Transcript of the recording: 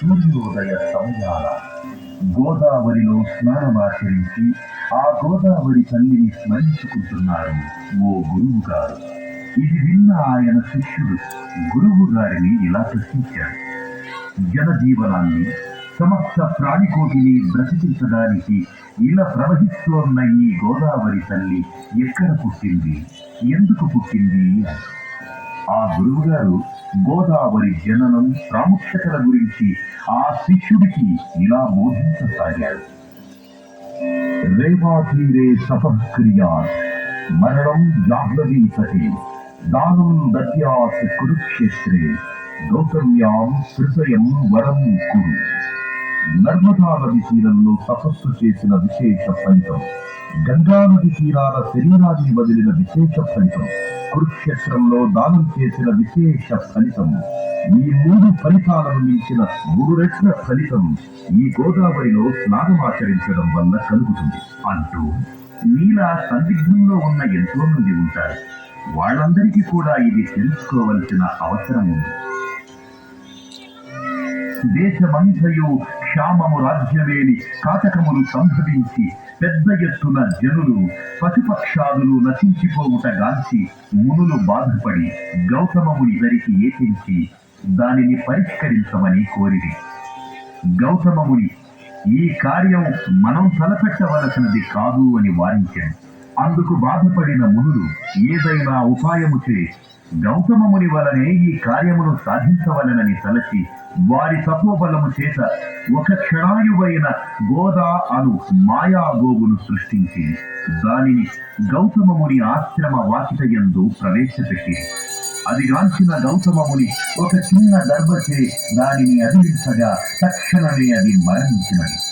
సూర్యోదయ సమయాల గోదావరిలో స్నానమాచరించి ఆ గోదావరి తల్లిని స్మరించుకుంటున్నారు ఓ గురువు గారు ఇది విన్న ఆయన శిష్యుడు గురువు గారిని ఇలా ప్రశ్నించాడు. జనజీవనాన్ని సమస్త ప్రాణికోటిని బ్రతికించడానికి ఇలా ప్రవహిస్తోన్న ఈ గోదావరి తల్లి ఎక్కడ పుట్టింది? ఎందుకు పుట్టింది? అని ఆ గురువుగారు గోదావరి జననం ప్రాముఖ్యతల గురించి ఆ శిష్యుడికి ఇలా బోధించసాగాడు రేవాధీరే సపక్రియా మరణం జాహ్నవీ దానం దత్యాత్ కురుక్షేత్రే గౌతమ్యాం హృదయం వరం కురు. నర్మదా నది తీరంలో తపస్సు చేసిన విశేష ఫలితం గంగా నది తీరాల శరీరాన్ని వదిలిన విశేష ఫలితం. కురుక్షేత్రంలో దానం చేసిన విశేష ఫలితం ఈ మూడు ఫలితాలను మించిన మూడు రెట్ల ఫలితం ఈ గోదావరిలో స్నానమాచరించడం వల్ల కలుగుతుంది అంటూ నీలా సందిగ్ధంలో ఉన్న ఎంతో మంది ఉంటారు. వాళ్ళందరికీ కూడా ఇది తెలుసుకోవలసిన అవసరం ఉంది. దేశమంతయు క్షామము రాజ్యమేని కాటకములు సంభవించి పెద్ద ఎత్తున జనులు పశుపక్షాదులు నశించిపోవుటగాల్చి మునులు బాధపడి గౌతమముని దరికి ఏకించి దానిని పరిష్కరించమని కోరిది గౌతమముని ఈ కార్యం మనం తలపెట్టవలసినది కాదు అని వారించాడు అందుకు బాధపడిన మునులు ఏదైనా ఉపాయము చే గౌతమముని వలనే ఈ కార్యమును సాధించవలనని తలచి వారి తపోబలము చేత ఒక క్షణాయువైన గోదా అను మాయాగోగును సృష్టించి దానిని గౌతమముని ఆశ్రమ వాకిటయందు ప్రవేశపెట్టి అది గాంచిన గౌతమముని ఒక చిన్న దర్భచే దానిని అదిలించగా తక్షణమే అది మరణించినది.